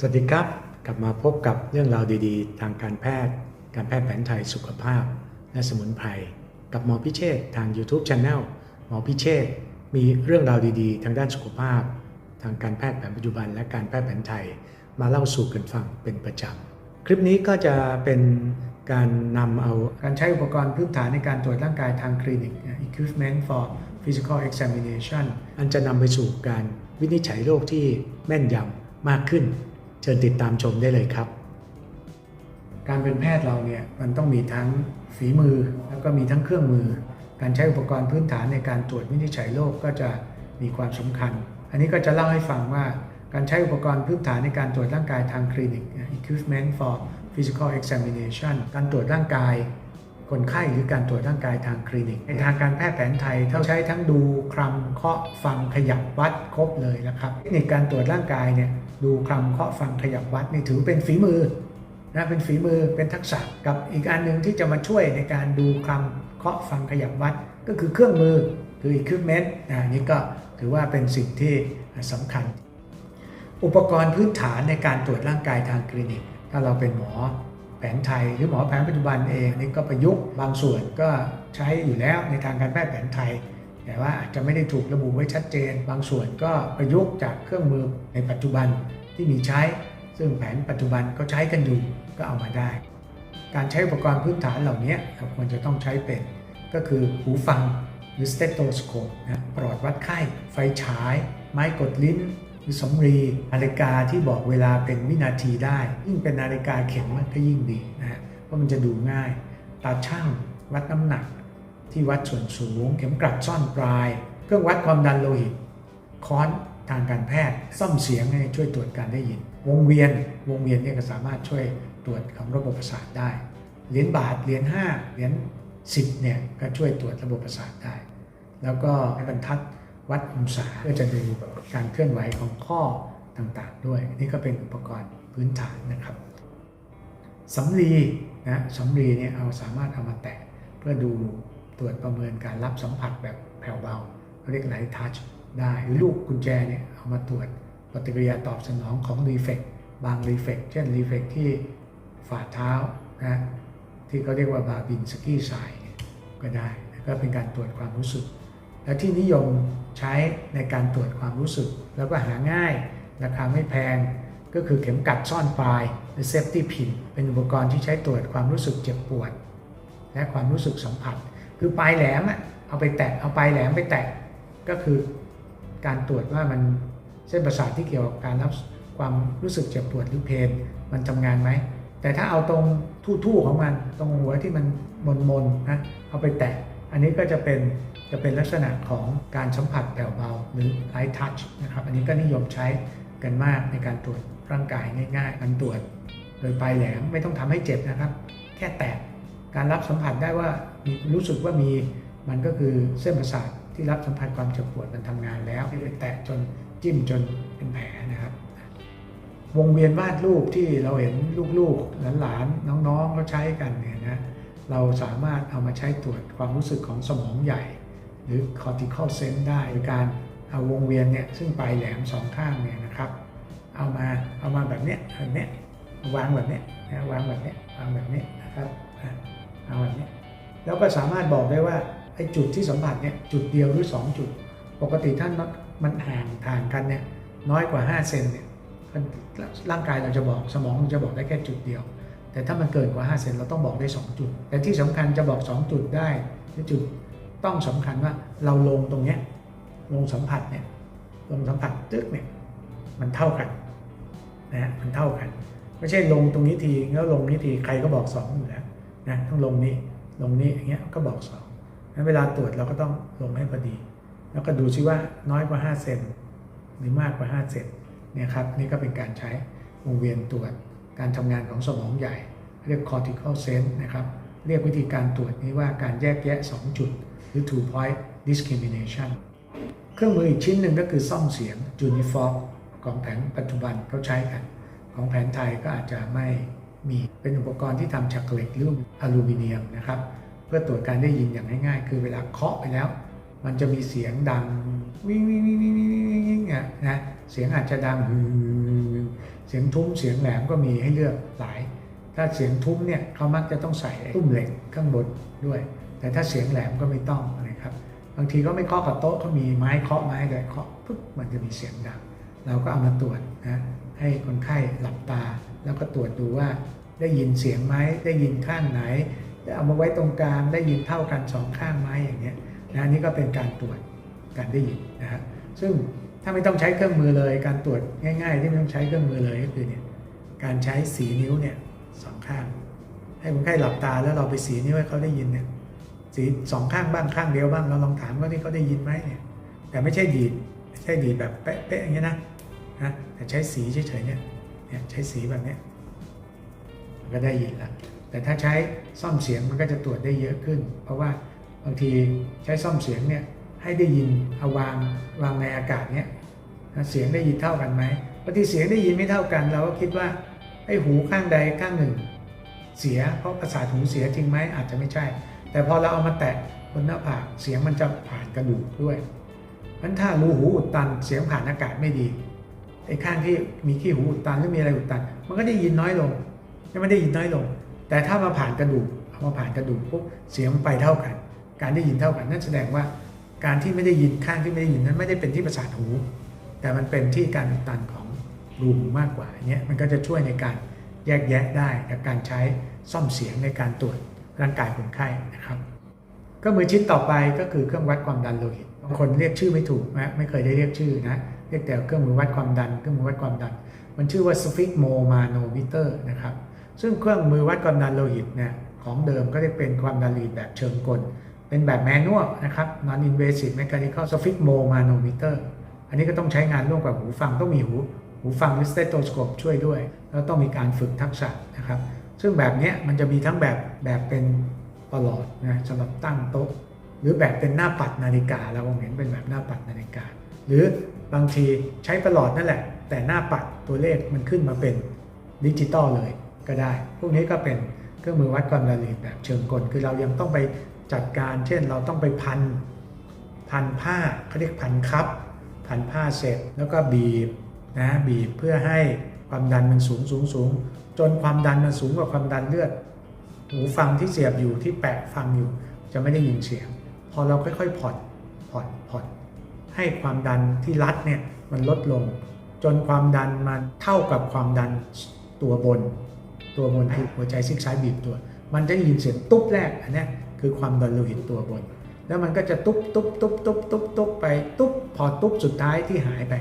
สวัสดีครับกลับมาพบกับเรื่องราวดีๆ ทางการแพทย์ การแพทย์แผนไทยสุขภาพ และสมุนไพรกับหมอพิเชษทาง YouTube Channel หมอพิเชษมีเรื่องราวดีๆ ทางด้านสุขภาพ ทางการแพทย์แผนปัจจุบัน และการแพทย์แผนไทย มาเล่าสู่กันฟังเป็นประจำคลิปนี้ก็จะเป็นการนำเอาการใช้อุปกรณ์พื้นฐานในการตรวจร่างกายทางคลินิก equipment for physical examination อันจะนำไปสู่การวินิจฉัยโรคที่แม่นยำมากขึ้น เชิญติดตามชมได้เลยครับ การเป็นแพทย์เราเนี่ยมันต้องมีทั้งฝีมือแล้วก็มีทั้งเครื่องมือ การใช้อุปกรณ์พื้นฐานในการตรวจวินิจฉัยโรคก็จะมีความสำคัญ อันนี้ก็จะเล่าให้ฟังว่าการใช้อุปกรณ์พื้นฐานในการตรวจร่างกายทางคลินิก equipment for physical examination การตรวจร่างกายคนไข้หรือการตรวจร่างกายทางคลินิก ในทางการแพทย์แผนไทยเขาใช้ทั้งดูคลำเคาะฟังขยับวัดครบเลยนะครับเทคนิคการตรวจร่างกายเนี่ย ดูคลำเคาะฟังขยับวัดนี่ถือเป็นฝีมือนะเป็นฝีมือเป็นทักษะกับอีกอันหนึ่งที่จะมาช่วยในการดูคลำเคาะฟังขยับวัด ก็คือเครื่องมือคือ equipment นะอันนี่ก็ถือว่าเป็นสิ่งที่สำคัญ อุปกรณ์พื้นฐานในการตรวจร่างกายทางคลินิก ถ้าเราเป็นหมอแผนไทยหรือหมอแผนปัจจุบันเองนี่ก็ประยุกต์บางส่วนก็ใช้อยู่แล้วในทางการแพทย์แผนไทย แต่ว่าอาจจะไม่ได้ถูกระบุไว้ชัดเจน บางส่วนก็ประยุกต์จากเครื่องมือในปัจจุบัน ที่มีใช้ ซึ่งแผนปัจจุบันก็ใช้กันอยู่ก็เอามาได้ การใช้อุปกรณ์พื้นฐานเหล่านี้เราควรจะต้องใช้เป็น ก็คือหูฟังหรือสเตโตสโคปนะปลอดวัดไข้ ไฟฉาย ไม้กดลิ้น หรือสำรีนาฬิกาที่บอกเวลาเป็นวินาทีได้ ยิ่งเป็นนาฬิกาเข็มมันก็ยิ่งดีนะฮะเพราะมันจะดูง่าย ตาช่างวัดน้ำหนัก ที่วัดส่วนสูง เข็มกลัดซ่อนปลาย เครื่องวัดความดันโลหิต ค้อน ทางการแพทย์ ซ่อมเสียงให้ช่วยตรวจการได้ยิน วงเวียนวงเวียนเนี่ยก็สามารถช่วยตรวจของระบบประสาทได้ เหรียญบาทเหรียญ5เหรียญ10เนี่ยก็ช่วยตรวจระบบประสาทได้ แล้วก็บรรทัดวัดองศาเพื่อจะดูการเคลื่อนไหวของข้อต่างๆ ด้วย นี่ก็เป็นอุปกรณ์พื้นฐานนะครับสำลีนะสำลีเนี่ยเอาสามารถเอามาแตะเพื่อดูตรวจประเมินการรับสัมผัสแบบแผ่วเบาเขาเรียกไลท์ทัช ได้หรือลูกกุญแจเนี่ยเอามาตรวจปฏิกิริยาตอบสนองของรีเฟกบางรีเฟกเช่นรีเฟกที่ฝ่าเท้านะที่เขาเรียกว่าบาบินสกี้ไซเนี่ยก็ได้ก็เป็นการตรวจความรู้สึก และที่นิยมใช้ในการตรวจความรู้สึก แล้วก็หาง่ายราคาไม่แพงก็คือเข็มกัดซ่อนปลายหรือ safety pin เป็นอุปกรณ์ที่ใช้ตรวจความรู้สึกเจ็บปวด และความรู้สึกสัมผัส คือปลายแหลมอะเอาไปแตะเอาปลายแหลมไปแตะก็คือ การตรวจว่ามันเส้นประสาทที่เกี่ยวกับการรับความรู้สึกเจ็บปวดหรือเพนมันทำงานไหม แต่ถ้าเอาตรงทู่ๆของมันตรงหัวที่มันมนๆนะเอาไปแตะอันนี้ก็จะเป็นจะเป็นลักษณะของการสัมผัสแผ่วเบาหรือ light touch นะครับอันนี้ก็นิยมใช้กันมากในการตรวจร่างกายง่ายๆการตรวจ โดยปลายแหลมไม่ต้องทำให้เจ็บนะครับ แค่แตะการรับสัมผัสได้ว่ารู้สึกว่ามีมันก็คือเส้นประสาท ที่รับสัมผัสความเจ็บปวดมันทำงานแล้วไม่ได้แตะจนจิ้มจนเป็นแผลนะครับ วงเวียนวาดรูปที่เราเห็นลูกๆหลานๆน้องๆเขาใช้กันเนี่ยนะเราสามารถเอามาใช้ตรวจความรู้สึกของสมองใหญ่ หรือ cortical sense ได้โดยการเอาวงเวียนเนี่ยซึ่งปลายแหลมสองข้างเนี่ยนะครับ เอามาเอามาแบบเนี้ยแบบเนี้ยวางแบบเนี้ยนะวางแบบเนี้ยวางแบบนี้นะครับเอาแบบเนี้ยแล้วก็สามารถบอกได้ว่า ไอ้จุดที่สัมผัสเนี่ยจุดเดียวหรือ 2 จุด ปกติท่านมันห่างห่างกันเนี่ยน้อยกว่า 5 เซนเนี่ยร่างกายเราจะบอกสมองจะบอกได้แค่จุดเดียว แต่ถ้ามันเกินกว่า 5 เซนเราต้องบอกได้ 2 จุด แต่ที่สำคัญจะบอก 2 จุดได้ที่จุดต้องสำคัญว่าเราลงตรงเนี้ยลงสัมผัสเนี่ยลงสัมผัสตึกเนี่ยมันเท่ากันนะฮะมันเท่ากัน ไม่ใช่ลงตรงนี้ทีแล้วลงนี้ทีใครก็บอก2อยู่แล้วนะต้องลงนี้ลงนี้อย่างเงี้ยก็บอก2 นั้นเวลาตรวจเราก็ต้องลงให้พอดี แล้วก็ดูซิว่าน้อยกว่า 5 เซนหรือมากกว่า 5 เซนเนี่ยครับนี่ก็เป็นการใช้วงเวียนตรวจการทำงานของสมองใหญ่ เรียก cortical sense นะครับเรียกวิธีการตรวจนี้ว่าการแยกแยะ 2 จุด หรือ two point discrimination เครื่องมืออีกชิ้นหนึ่งก็คือซ่อมเสียง Unifor ของแผนปัจจุบันเขาใช้กัน ของแผนไทยก็อาจจะไม่มีเป็นอุปกรณ์ที่ทำจากเหล็กหรืออลูมิเนียมนะครับ เพื่อตรวจการได้ยินอย่างง่ายๆ คือเวลาเคาะไปแล้ว มันจะมีเสียงดังวิ่งวิ่งวิ่งวิ่งวิ่งวิ่งวิ่งอะนะเสียงอาจจะดังฮือเสียงทุ้มเสียงแหลมก็มีให้เลือกหลาย ถ้าเสียงทุ้มเนี่ยเขามักจะต้องใส่ตุ้มเหล็กข้างบนด้วย แต่ถ้าเสียงแหลมก็ไม่ต้องนะครับบางทีก็ไม่เคาะกับโต๊ะเขามีไม้เคาะไม้อะไรเคาะปุ๊บมันจะมีเสียงดัง เราก็เอามาตรวจนะให้คนไข้หลับตา แล้วก็ตรวจดูว่าได้ยินเสียงไหมได้ยินข้างไหน เอามาไว้ตรงกลางได้ยินเท่ากันสองข้างไหมอย่างเงี้ยนะอันนี่ก็เป็นการตรวจการได้ยินนะครับซึ่งถ้าไม่ต้องใช้เครื่องมือเลย การตรวจง่าย ๆ ที่ไม่ต้องใช้เครื่องมือเลยก็คือเนี่ยการใช้สีนิ้วเนี่ยสองข้าง ให้คนไข้หลับตาแล้วเราไปสีนิ้วให้เขาได้ยินเนี่ยสีสองข้างบ้างข้างเดียวบ้างเราลองถามเขาที่เขาได้ยินไหมเนี่ยแต่ไม่ใช่ดีดไม่ใช่ดีดแบบเป๊ะๆอย่างเงี้ยนะนะแต่ใช้สีเฉยๆเนี่ยเนี่ยใช้สีแบบเนี้ยมันก็ได้ยินละ แต่ถ้าใช้ซ่อมเสียงมันก็จะตรวจได้เยอะขึ้น เพราะว่าบางทีใช้ซ่อมเสียงเนี่ยให้ได้ยินเอาวางวางในอากาศเนี่ยเสียงได้ยินเท่ากันไหมบางทีเสียงได้ยินไม่เท่ากัน เราก็คิดว่าไอ้หูข้างใดข้างหนึ่ง เสียเพราะประสาทหูเสียจริงไหมอาจจะไม่ใช่ แต่พอเราเอามาแตะบนหน้าผากเสียงมันจะผ่านกระดูกด้วยเพราะฉะนั้นถ้ารูหูอุดตันเสียงผ่านอากาศไม่ดีไอ้ข้างที่มีขี้หูอุดตันหรือมีอะไรอุดตัน มันก็ได้ยินน้อยลงไม่ได้ยินน้อยลง แต่ถ้ามาผ่านกระดูกเอามาผ่านกระดูกปุ๊บเสียงมันไปเท่ากัน การได้ยินเท่ากันนั่นแสดงว่าการที่ไม่ได้ยินข้างที่ไม่ได้ยินนั้นไม่ได้เป็นที่ประสาทหู แต่มันเป็นที่การอุดตันของรูหูมากกว่าเนี้ยมันก็จะช่วยในการแยกแยะได้กับการใช้ซ่อมเสียงในการตรวจร่างกายคนไข้นะครับก็มือชิ้นต่อไปก็คือเครื่องวัดความดันโลหิตบางคนเรียกชื่อไม่ถูกนะไม่เคยได้เรียกชื่อนะเรียกแต่เครื่องมือวัดความดัน เครื่องมือวัดความดัน มันชื่อว่า sphygmomanometer นะครับ ซึ่งเครื่องมือวัดความดันโลหิตเนี่ยของเดิมก็ได้เป็นความดันโลหิตแบบเชิงกล เป็นแบบแมนนวลนะครับ non invasive mechanical sphygmomanometer อันนี้ก็ต้องใช้งานร่วมกับหูฟังต้องมีหูหูฟังหรือสเตโตสโคปช่วยด้วย แล้วต้องมีการฝึกทักษะนะครับ ซึ่งแบบนี้มันจะมีทั้งแบบแบบเป็นประหลอดนะสำหรับตั้งโต๊ะ หรือแบบเป็นหน้าปัดนาฬิกาเราคงเห็นเป็นแบบหน้าปัดนาฬิกา หรือบางทีใช้ประหลอดนั่นแหละ แต่หน้าปัดตัวเลขมันขึ้นมาเป็นดิจิตอลเลย ก็ได้ พวกนี้ก็เป็นเครื่องมือวัดความละเอียดแบบเชิงกล คือเรายังต้องไปจัดการ เช่น เราต้องไปพัน พันผ้าเขาเรียกพันคับ พันผ้าเสร็จ แล้วก็บีบนะบีบเพื่อให้ความดันมันสูงสูงสูงจนความดันมันสูงกว่าความดันเลือด หูฟังที่เสียบอยู่ที่แปะฟังอยู่ จะไม่ได้ยินเสียง พอเราค่อยๆผ่อนผ่อนผ่อนให้ความดันที่รัดเนี่ยมันลดลง จนความดันมันเท่ากับความดันตัวบน ตัวบนคือหัวใจซีกซ้ายบีบตัว มันจะยินเสียงตุ๊บแรกอันนี้คือความดันโลหิตตัวบน แล้วมันก็จะตุ๊บตุ๊บตุ๊บตุ๊บตุ๊บตุ๊บไปตุ๊บพอตุ๊บสุดท้ายที่หายไป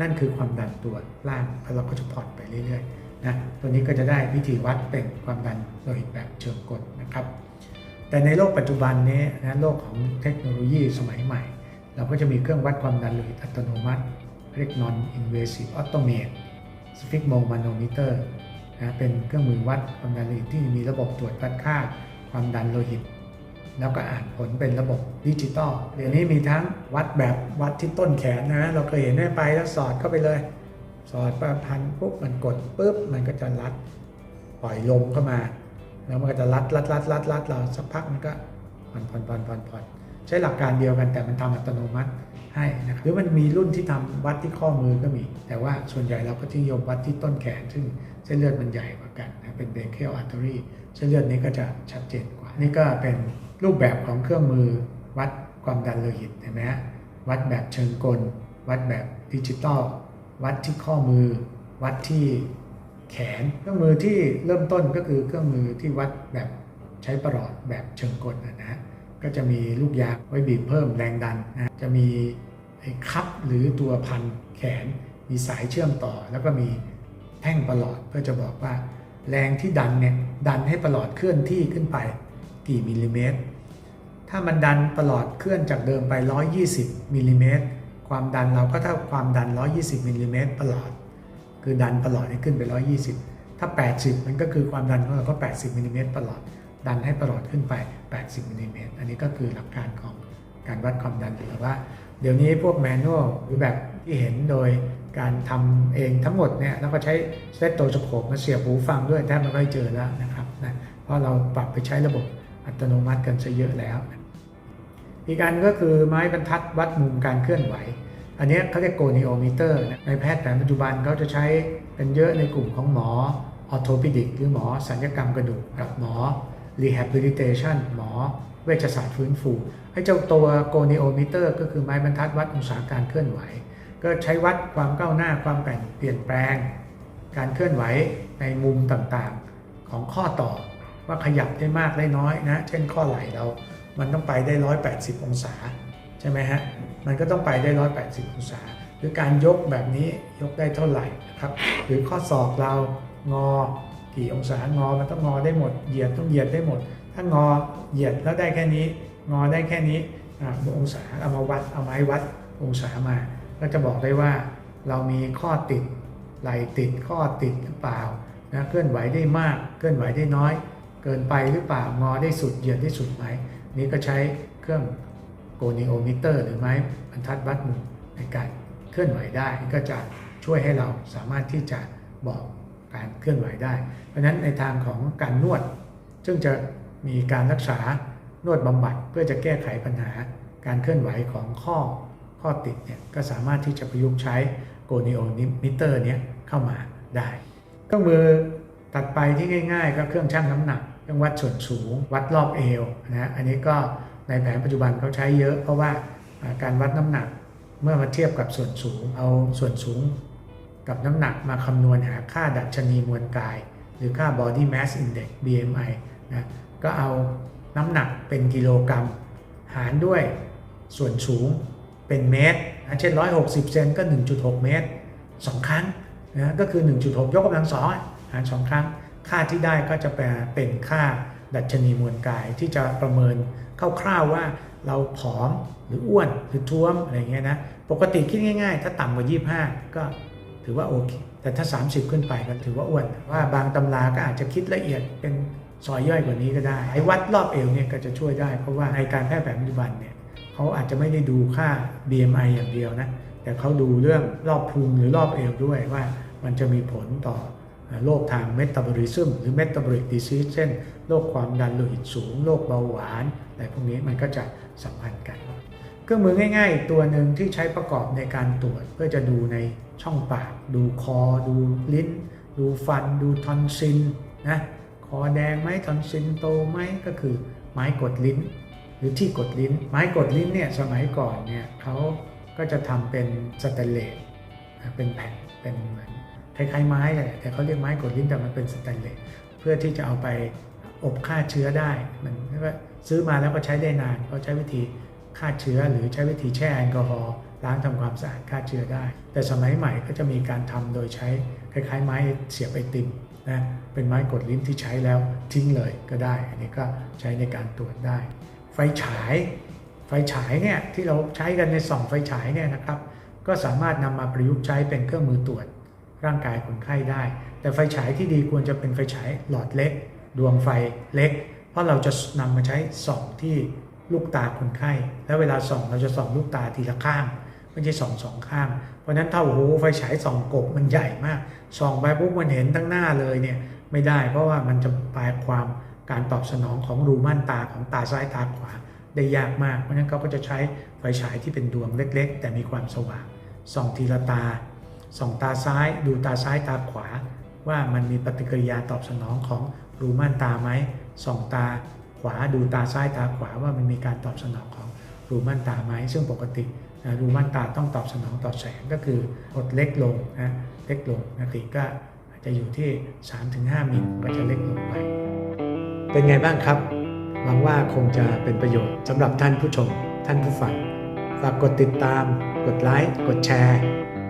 นั่นคือความดันตัวล่างแล้วเราก็จะผ่อนไปเรื่อยๆนะตัวนี้ก็จะได้วิธีวัดเป็นความดันโลหิตแบบเชิงกลนะครับ แต่ในโลกปัจจุบันนี้นะโลกของเทคโนโลยีสมัยใหม่ เราก็จะมีเครื่องวัดความดันโลหิตอัตโนมัติเรียก non invasive automate sphygmomanometer นะเป็นเครื่องมือวัดความดันโลหิตที่มีระบบตรวจวัดค่าความดันโลหิต แล้วก็อ่านผลเป็นระบบดิจิตอลเดี๋ยวนี้มีทั้งวัดแบบวัดที่ต้นแขนนะ เราเคยเห็นได้ไปแล้วสอดเข้าไปเลย สอดประพันปุ๊บมันกดปุ๊บมันก็จะรัดปล่อยลมเข้ามา แล้วมันก็จะรัดรัดรัดรัดรัดเราสักพักมันก็ผ่อนผ่อนผ่อนผ่อนผ่อน ใช้หลักการเดียวกันแต่มันทำอัตโนมัติให้นะครับหรือมันมีรุ่นที่ทำวัดที่ข้อมือก็มี แต่ว่าส่วนใหญ่เราก็ที่ยมวัดที่ต้นแขน ซึ่งเส้นเลือดมันใหญ่กว่ากันนะเป็นเบเ a ลอาร์เทอรี่เส้นเลือดนี้ก็จะชัดเจนกว่า นี่ก็เป็นรูปแบบของเครื่องมือวัดความดันโลหิตเห็นไหมฮะวัดแบบเชิงกล วัดแบบดิจิตอลวัดที่ข้อมือ วัดที่แขนเครื่องมือที่เริ่มต้นก็คือเครื่องมือที่วัดแบบใช้ประหลอดแบบเชิงกลนะฮะ ก็จะมีลูกยางไว้บีบเพิ่มแรงดันนะจะมีไอ้คัพหรือตัวพันแขน มีสายเชื่อมต่อ แล้วก็มีแท่งประหลอดเพื่อจะบอกว่า แรงที่ดันเนี่ยดันให้ประหลอดเคลื่อนที่ขึ้นไปกี่มิลลิเมตร ถ้ามันดันประหลอดเคลื่อนจากเดิมไป 120มิลลิเมตรความดันเราก็เท่าความดัน 120มิลลิเมตรประหลอด คือดันประหลอดให้ขึ้นไป 120 ถ้า 80 มันก็คือความดันของเราก็ 80มิลลิเมตรประหลอด ดันให้ประหลอดขึ้นไป 80มิลลิเมตรอันนี้ก็คือหลักการของการวัดความดันแต่ว่า เดี๋ยวนี้พวกแมนนวลหรือแบบที่เห็นโดยการทำเองทั้งหมดเนี่ยแล้วก็ใช้สเตตโตสโคปมาเสียบหูฟังด้วยแทบไม่ค่อยเจอแล้วนะครับนะเพราะเราปรับไปใช้ระบบอัตโนมัติกันซะเยอะแล้ว อีกอันก็คือไม้บรรทัดวัดมุมการเคลื่อนไหว อันนี้เขาเรียกโกนิโอมิเตอร์ในแพทย์แผนปัจจุบันเขาจะใช้เป็นเยอะในกลุ่มของหมอออโทปิดิกหรือหมอสัญญกรรมกระดูกกับหมอ rehabilitation หมอเวชศาสตร์ฟื้นฟูไอ้เจ้าตัวโกนิโอมิเตอร์ก็คือไม้บรรทัดวัดองศาการเคลื่อนไหว ก็ใช้วัดความก้าวหน้าความเปลี่ยนแปลง การเคลื่อนไหวในมุมต่างๆของข้อต่อว่าขยับได้มากได้น้อยนะ เช่นข้อไหล่เรา มันต้องไปได้ 180 องศา ใช่ไหมฮะ มันก็ต้องไปได้ 180 องศา หรือการยกแบบนี้ยกได้เท่าไหร่นะครับ หรือข้อศอกเรางอ กี่องศางอมันต้องงอได้หมด เหยียดต้องเหยียดได้หมด ถ้างอเหยียดแล้วได้แค่นี้ งอได้แค่นี้อองศาเอามาวัดเอาไม้วัดองศามาก็จะบอกได้ว่าเรามีข้อติดไหลติดข้อติดหรือเปล่านะเคลื่อนไหวได้มาก เคลื่อนไหวได้น้อย เกินไปหรือเปล่างอได้สุดเหยียดได้สุดไหมนี่ก็ใช้เครื่องโกนิโอมิเตอร์ หรือไม้บรรทัดวัดมุมในการเคลื่อนไหวได้ก็จะช่วยให้เราสามารถที่จะบอก การเคลื่อนไหวได้ เพราะฉะนั้นในทางของการนวด ซึ่งจะมีการรักษานวดบำบัดเพื่อจะแก้ไขปัญหาการเคลื่อนไหวของข้อข้อติดเนี่ยก็สามารถที่จะประยุกต์ใช้โกนิโอมิเตอร์เนี่ยเข้ามาได้เครื่องมือตัดไปที่ง่ายๆ ก็เครื่องชั่งน้ำหนักเครื่องวัดส่วนสูง วัดรอบเอวนะอันนี้ก็ในแผนปัจจุบันเขาใช้เยอะเพราะว่าอ่าการวัดน้ำหนักเมื่อมาเทียบกับส่วนสูง เอาส่วนสูง กับน้ำหนักมาคำนวณหาค่าดัชนีมวลกาย หรือค่า body mass index BMI นะก็เอาน้ำหนักเป็นกิโลกรัม หารด้วยส่วนสูงเป็นเมตรนะเช่น 160 เซนก็ 1.6 เมตร 2 ครั้งนะก็คือ 1.6 ยกกำลังสองอะหาร 2 ครั้ง ค่าที่ได้ก็จะแปลเป็นค่าดัชนีมวลกายที่จะประเมินคร่าวๆว่าเราผอมหรืออ้วนหรือท้วมอะไรเงี้ยนะ ปกติคิดง่ายๆ ถ้าต่ำกว่า 25 ก็ ถือว่าโอเค แต่ถ้า 30 ขึ้นไปก็ถือว่าอ้วน ว่าบางตำราก็อาจจะคิดละเอียดเป็นซอยย่อยกว่านี้ก็ได้ไอ้วัดรอบเอวเนี่ยก็จะช่วยได้ เพราะว่าในการแพทย์แผนปัจจุบันเนี่ยเขาอาจจะไม่ได้ดูค่า BMI อย่างเดียวนะ แต่เขาดูเรื่องรอบพุงหรือรอบเอวด้วยว่ามันจะมีผลต่อโรคทางเมตาบอลิซึมหรือเมตาบอลิกดิซีสเช่นโรคความดันโลหิตสูงโรคเบาหวานอะไรพวกนี้มันก็จะสัมพันธ์กัน เครื่องมือง่าย ๆ ตัวหนึ่งที่ใช้ประกอบในการตรวจเพื่อจะดูใน ช่องปาก ดูคอ ดูลิ้น ดูฟัน ดูทอนซิลนะคอแดงไหมทอนซิลโตไหมก็คือไม้กดลิ้น หรือที่กดลิ้น ไม้กดลิ้นเนี่ยสมัยก่อนเนี่ยเขาก็จะทำเป็นสแตนเลสเป็นแผ่นเป็นเหมือนคล้ายๆไม้เลยแต่เขาเรียกไม้กดลิ้นแต่มันเป็นสแตนเลสเพื่อที่จะเอาไปอบฆ่าเชื้อได้มันก็ซื้อมาแล้วก็ใช้ได้นานเขาใช้วิธีฆ่าเชื้อหรือใช้วิธีแช่แอลกอฮอล์ ล้างทำความสะอาดฆ่าเชื้อได้ แต่สมัยใหม่ก็จะมีการทำโดยใช้คล้ายๆ ไม้เสียบไอติมนะเป็นไม้กดลิ้นที่ใช้แล้วทิ้งเลยก็ได้ อันนี้ก็ใช้ในการตรวจได้ ไฟฉายไฟฉายเนี่ยที่เราใช้กันในส่องไฟฉายเนี่ยนะครับ ก็สามารถนำมาประยุกต์ใช้เป็นเครื่องมือตรวจร่างกายคนไข้ได้ แต่ไฟฉายที่ดีควรจะเป็นไฟฉายหลอดเล็ก ดวงไฟเล็ก เพราะเราจะนำมาใช้ส่องที่ลูกตาคนไข้ แล้วเวลาส่องเราจะส่องลูกตาทีละข้าง ไม่ใช่ส่องสองข้าง เพราะนั้นถ้าโอ้โหไฟฉายส่องกบมันใหญ่มากส่องไปปุ๊บมันเห็นทั้งหน้าเลยเนี่ยไม่ได้เพราะว่ามันจะปลายความการตอบสนองของรูม่านตาของตาซ้ายตาขวาได้ยากมาก เพราะนั้นเขาก็จะใช้ไฟฉายที่เป็นดวงเล็ก ๆ แต่มีความสว่างส่องทีละตาส่องตาซ้ายดูตาซ้ายตาขวา ว่ามันมีปฏิกิริยาตอบสนองของรูม่านตาไหมส่องตาขวาดูตาซ้ายตาขวาว่ามันมีการตอบสนองของรูม่านตาไหมซึ่งปกติ รูม่านตาต้องตอบสนองต่อแสงก็คือกดเล็กลงนะเล็กลงปกติก็อาจจะอยู่ที่ 3-5 มิลก็จะเล็กลงไป เป็นไงบ้างครับ หวังว่าคงจะเป็นประโยชน์สำหรับท่านผู้ชม ท่านผู้ฟังฝากกดติดตาม กดไลค์กดแชร์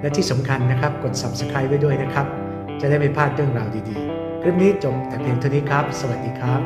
และที่สำคัญนะครับกด Subscribe ไว้ด้วยนะครับ จะได้ไม่พลาดเรื่องราวดีๆ คลิปนี้จบแต่เพียงเท่านี้ครับ สวัสดีครับ